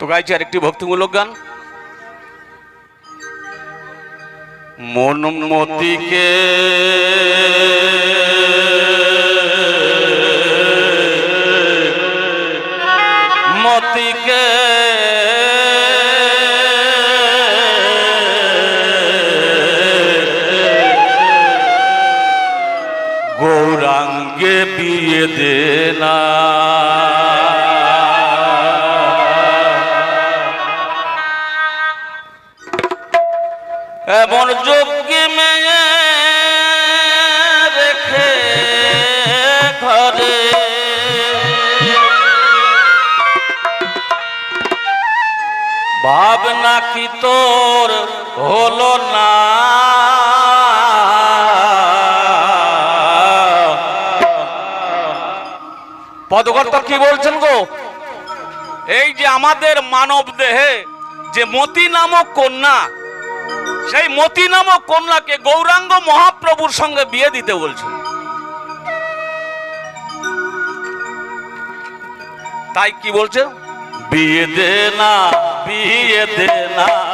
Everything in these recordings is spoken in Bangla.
তো গাইছি আরেকটি ভক্তিমূলক গান। মনমতিকে নাকি তোর হলো না। পদকর্তা কি বলছেন গো? এই যে আমাদের মানব দেহে যে মতি নামক কন্যা, সেই মতি নামক কন্যাকে গৌরাঙ্গ মহাপ্রভুর সঙ্গে বিয়ে দিতে বলছেন তাই কি বলছে? বিয়ে দে না বিয়ে দে না।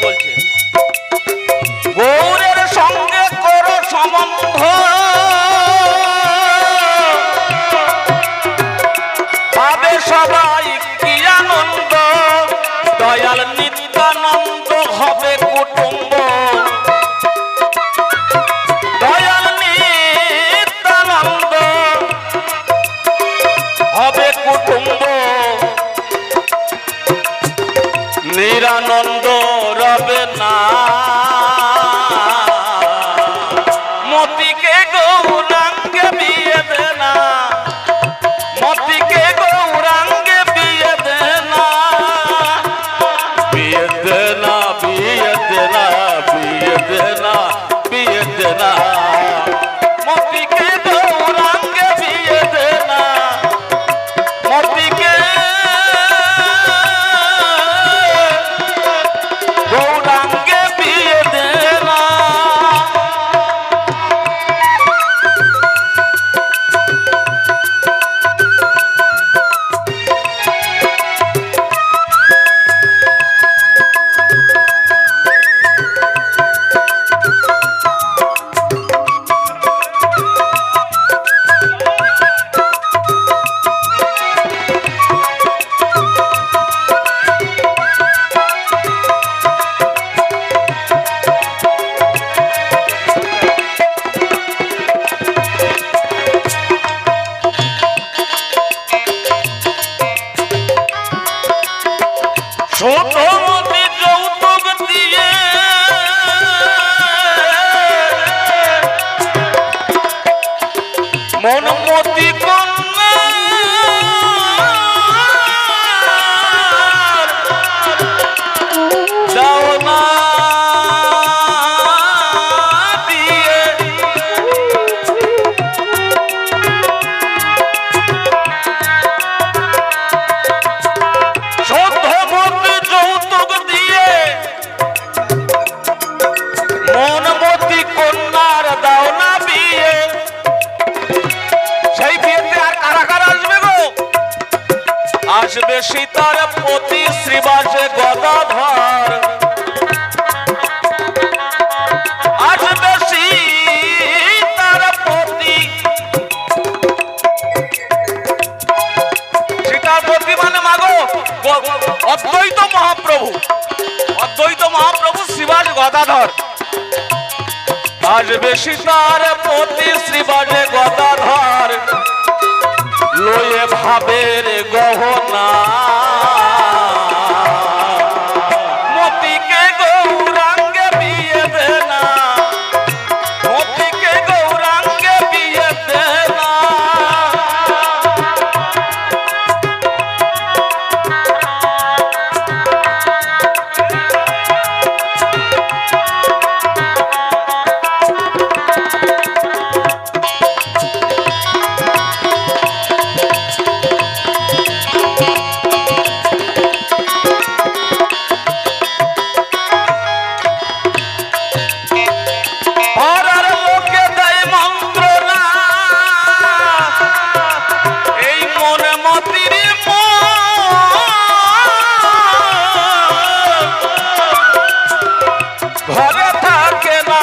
12V ছোট মতি যৌতুক আসবে সীতার প্রতি শ্রীবাসে গদাধর। লয়ে ভাবের গহনা। মতির ঘরে থাকে না।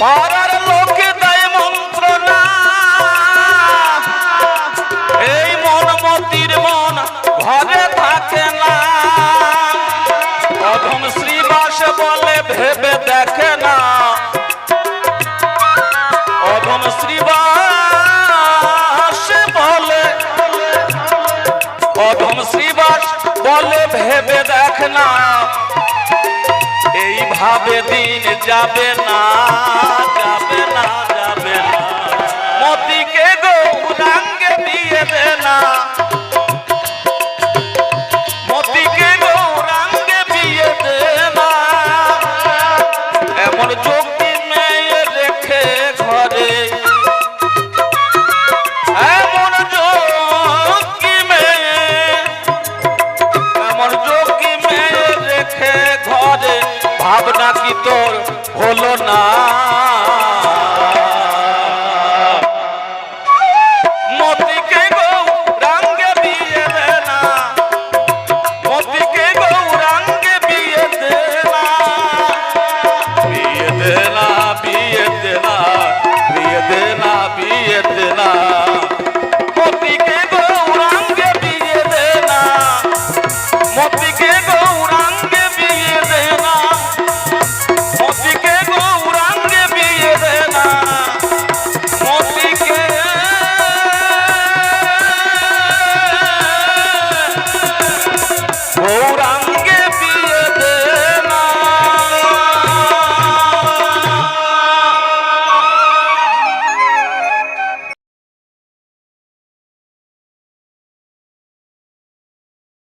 পারা ভেবে দেখে না। অধম শ্রীবাস বলে, অধম শ্রীবাস বলে ভেবে দেখ না। এইভাবে দিন যাবে না।